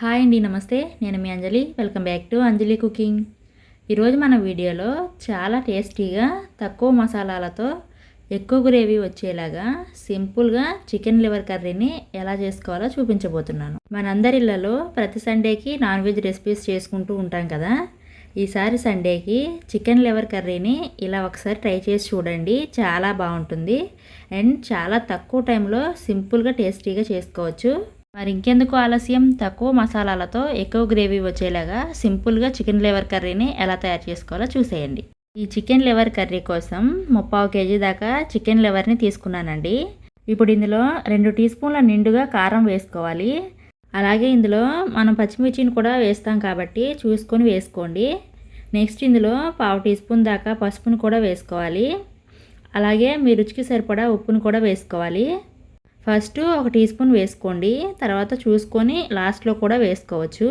Hi అండి నమస్తే. నేను మీ Anjali. Welcome back to Anjali cooking. ఈరోజు మన వీడియోలో చాలా టేస్టీగా తక్కువ మసాలాలతో ఎక్కువ గ్రేవీ వచ్చేలాగా సింపుల్గా చికెన్ లివర్ కర్రీని ఎలా చేసుకోవాలో చూపించబోతున్నాను. మనందరి ప్రతి సండేకి నాన్ వెజ్ రెసిపీస్ చేసుకుంటూ ఉంటాం కదా. ఈసారి సండేకి చికెన్ లివర్ కర్రీని ఇలా ఒకసారి ట్రై చేసి చూడండి. చాలా బాగుంటుంది. అండ్ చాలా తక్కువ టైంలో సింపుల్గా టేస్టీగా చేసుకోవచ్చు. మరి ఇంకెందుకు ఆలస్యం? తక్కువ మసాలాలతో ఎక్కువ గ్రేవీ వచ్చేలాగా సింపుల్గా చికెన్ లివర్ కర్రీని ఎలా తయారు చేసుకోవాలో చూసేయండి. ఈ చికెన్ లివర్ కర్రీ కోసం ముప్పావు కేజీ దాకా చికెన్ లివర్ని తీసుకున్నానండి. ఇప్పుడు ఇందులో రెండు టీ స్పూన్ల నిండుగా కారం వేసుకోవాలి. అలాగే ఇందులో మనం పచ్చిమిర్చిని కూడా వేస్తాం కాబట్టి చూసుకొని వేసుకోండి. నెక్స్ట్ ఇందులో పావు టీ స్పూన్ దాకా పసుపును కూడా వేసుకోవాలి. అలాగే మీ రుచికి సరిపడా ఉప్పును కూడా వేసుకోవాలి. ఫస్ట్ ఒక టీ స్పూన్ వేసుకోండి. తర్వాత చూసుకొని లాస్ట్లో కూడా వేసుకోవచ్చు.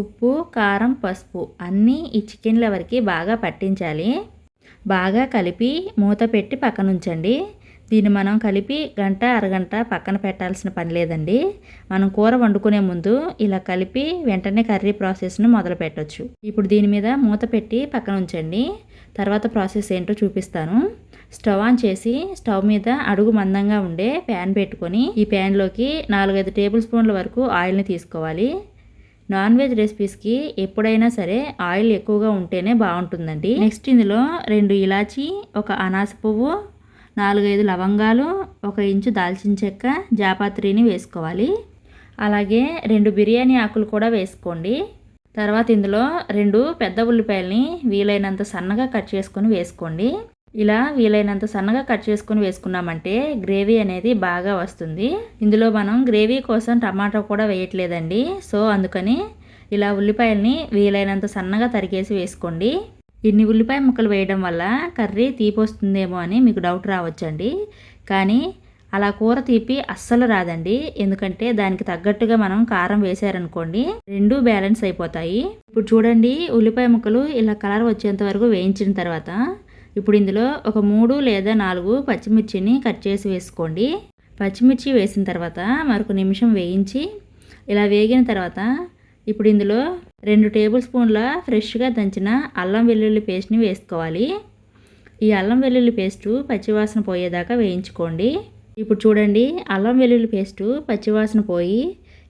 ఉప్పు కారం పసుపు అన్నీ ఈ చికెన్ లెవర్కి బాగా పట్టించాలి. బాగా కలిపి మూత పెట్టి పక్కన ఉంచండి దీన్ని మనం కలిపి గంట అరగంట పక్కన పెట్టాల్సిన పని లేదండి. మనం కూర వండుకునే ముందు ఇలా కలిపి వెంటనే కర్రీ ప్రాసెస్ను మొదలు పెట్టవచ్చు ఇప్పుడు దీని మీద మూత పెట్టి పక్కన ఉంచండి తర్వాత ప్రాసెస్ ఏంటో చూపిస్తాను. స్టవ్ ఆన్ చేసి స్టవ్ మీద అడుగు మందంగా ఉండే ప్యాన్ పెట్టుకొని ఈ ప్యాన్లోకి నాలుగైదు టేబుల్ స్పూన్ల వరకు ఆయిల్ని తీసుకోవాలి. నాన్ వెజ్ రెసిపీస్కి ఎప్పుడైనా సరే ఆయిల్ ఎక్కువగా ఉంటేనే బాగుంటుందండి. నెక్స్ట్ ఇందులో రెండు ఇలాచి ఒక అనాస పువ్వు నాలుగైదు లవంగాలు ఒక ఇంచు దాల్చిన చెక్క జాపాత్రిని వేసుకోవాలి. అలాగే రెండు బిర్యానీ ఆకులు కూడా వేసుకోండి. తర్వాత ఇందులో రెండు పెద్ద ఉల్లిపాయలని వీలైనంత సన్నగా కట్ చేసుకొని వేసుకోండి. ఇలా వీలైనంత సన్నగా కట్ చేసుకొని వేసుకున్నామంటే గ్రేవీ అనేది బాగా వస్తుంది. ఇందులో మనం గ్రేవీ కోసం టమాటా కూడా వేయట్లేదండి. సో అందుకని ఇలా ఉల్లిపాయల్ని వీలైనంత సన్నగా తరిగేసి వేసుకోండి. ఇన్ని ఉల్లిపాయ ముక్కలు వేయడం వల్ల కర్రీ తీపి వస్తుందేమో అని మీకు డౌట్ రావచ్చండి. కానీ అలా కూర తీపి అస్సలు రాదండి. ఎందుకంటే దానికి తగ్గట్టుగా మనం కారం వేసారనుకోండి రెండు బ్యాలెన్స్ అయిపోతాయి. ఇప్పుడు చూడండి ఉల్లిపాయ ముక్కలు ఇలా కలర్ వచ్చేంత వరకు వేయించిన తర్వాత ఇప్పుడు ఇందులో ఒక మూడు లేదా నాలుగు పచ్చిమిర్చిని కట్ చేసి వేసుకోండి. పచ్చిమిర్చి వేసిన తర్వాత మరొక నిమిషం వేయించి ఇలా వేగిన తర్వాత ఇప్పుడు ఇందులో రెండు టేబుల్ స్పూన్ల ఫ్రెష్గా దంచిన అల్లం వెల్లుల్లి పేస్ట్ని వేసుకోవాలి. ఈ అల్లం వెల్లుల్లి పేస్టు పచ్చివాసన పోయేదాకా వేయించుకోండి. ఇప్పుడు చూడండి అల్లం వెల్లుల్లి పేస్టు పచ్చివాసన పోయి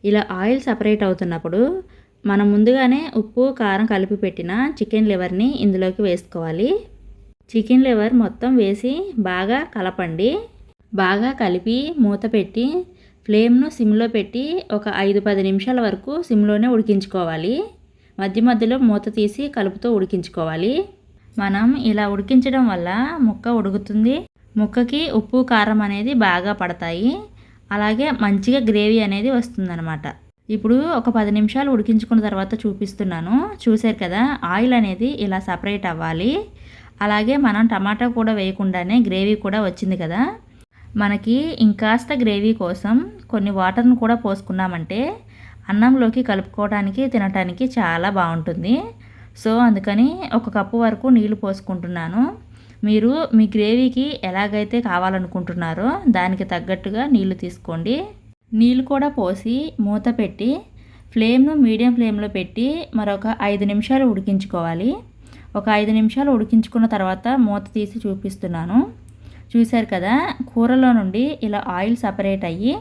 ఇలా ఆయిల్ సపరేట్ అవుతున్నప్పుడు మనం ముందుగానే ఉప్పు కారం కలిపి పెట్టిన చికెన్ లివర్ని ఇందులోకి వేసుకోవాలి. చికెన్ లివర్ మొత్తం వేసి బాగా కలపండి. బాగా కలిపి మూత పెట్టి ఫ్లేమ్ను సిమ్లో పెట్టి ఒక ఐదు పది నిమిషాల వరకు సిమ్లోనే ఉడికించుకోవాలి. మధ్య మధ్యలో మూత తీసి కలుపుతూ ఉడికించుకోవాలి. మనం ఇలా ఉడికించడం వల్ల ముక్క ఉడుకుతుంది. ముక్కకి ఉప్పు కారం అనేది బాగా పడతాయి. అలాగే మంచిగా గ్రేవీ అనేది వస్తుందన్నమాట. ఇప్పుడు ఒక పది నిమిషాలు ఉడికించుకున్న తర్వాత చూపిస్తున్నాను. చూశారు కదా ఆయిల్ అనేది ఇలా సపరేట్ అవ్వాలి. అలాగే మనం టమాటా కూడా వేయకుండానే గ్రేవీ కూడా వచ్చింది కదా. మనకి ఇంకాస్త గ్రేవీ కోసం కొన్ని వాటర్ను కూడా పోసుకున్నామంటే అన్నంలోకి కలుపుకోవడానికి తినటానికి చాలా బాగుంటుంది. సో అందుకని ఒక కప్పు వరకు నీళ్ళు పోసుకుంటున్నాను. మీరు మీ గ్రేవీకి ఎలాగైతే కావాలనుకుంటున్నారో దానికి తగ్గట్టుగా నీళ్ళు తీసుకోండి. నీళ్ళు కూడా పోసి మూత పెట్టి ఫ్లేమ్ను మీడియం ఫ్లేమ్లో పెట్టి మరొక ఐదు నిమిషాలు ఉడికించుకోవాలి. ఒక ఐదు నిమిషాలు ఉడికించుకున్న తర్వాత మూత తీసి చూపిస్తున్నాను. చూశారు కదా కూరలో నుండి ఇలా ఆయిల్ సపరేట్ అయ్యి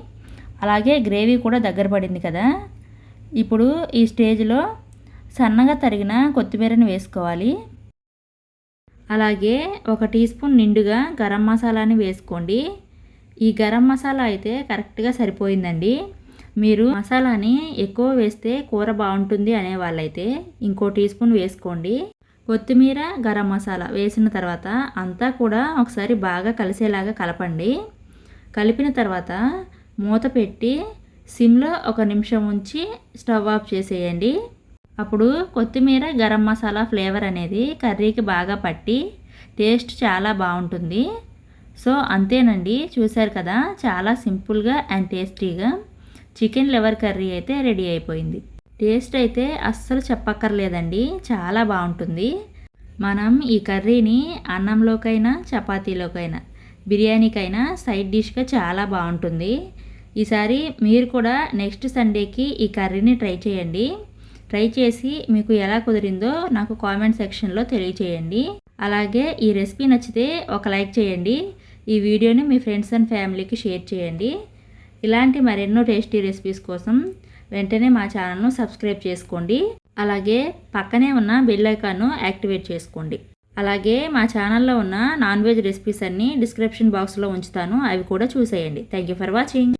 అలాగే గ్రేవీ కూడా దగ్గర పడింది కదా. ఇప్పుడు ఈ స్టేజ్లో సన్నగా తరిగిన కొత్తిమీరని వేసుకోవాలి. అలాగే ఒక టీ స్పూన్ నిండుగా గరం మసాలాని వేసుకోండి. ఈ గరం మసాలా అయితే కరెక్ట్గా సరిపోయిందండి. మీరు మసాలాని ఎక్కువ వేస్తే కూర బాగుంటుంది అనే వాళ్ళైతే ఇంకో టీ స్పూన్ వేసుకోండి. కొత్తిమీర గరం మసాలా వేసిన తర్వాత అంతా కూడా ఒకసారి బాగా కలిసేలాగా కలపండి. కలిపిన తర్వాత మూత పెట్టి సిమ్లో ఒక నిమిషం ఉంచి స్టవ్ ఆఫ్ చేసేయండి. అప్పుడు కొత్తిమీర గరం మసాలా ఫ్లేవర్ అనేది కర్రీకి బాగా పట్టి టేస్ట్ చాలా బాగుంటుంది. సో అంతేనండి. చూశారు కదా చాలా సింపుల్గా అండ్ టేస్టీగా చికెన్ లివర్ కర్రీ అయితే రెడీ అయిపోయింది. టేస్ట్ అయితే అస్సలు చెప్పక్కర్లేదండి. చాలా బాగుంటుంది. మనం ఈ కర్రీని అన్నంలోకైనా చపాతీలోకైనా బిర్యానీకైనా సైడ్ డిష్గా చాలా బాగుంటుంది. ఈసారి మీరు కూడా నెక్స్ట్ సండేకి ఈ కర్రీని ట్రై చేయండి. ట్రై చేసి మీకు ఎలా కుదిరిందో నాకు కామెంట్ సెక్షన్లో తెలియచేయండి. అలాగే ఈ రెసిపీ నచ్చితే ఒక లైక్ చేయండి. ఈ వీడియోని మీ ఫ్రెండ్స్ అండ్ ఫ్యామిలీకి షేర్ చేయండి. ఇలాంటి మరెన్నో టేస్టీ రెసిపీస్ కోసం వెంటనే మా ఛానల్ను సబ్స్క్రైబ్ చేసుకోండి. అలాగే పక్కనే ఉన్న బెల్ ఐకాన్ను యాక్టివేట్ చేసుకోండి. అలాగే మా ఛానల్లో ఉన్న నాన్ వెజ్ రెసిపీస్ అన్నీ డిస్క్రిప్షన్ బాక్స్లో ఉంచుతాను. అవి కూడా చూసేయండి. Thank you for watching.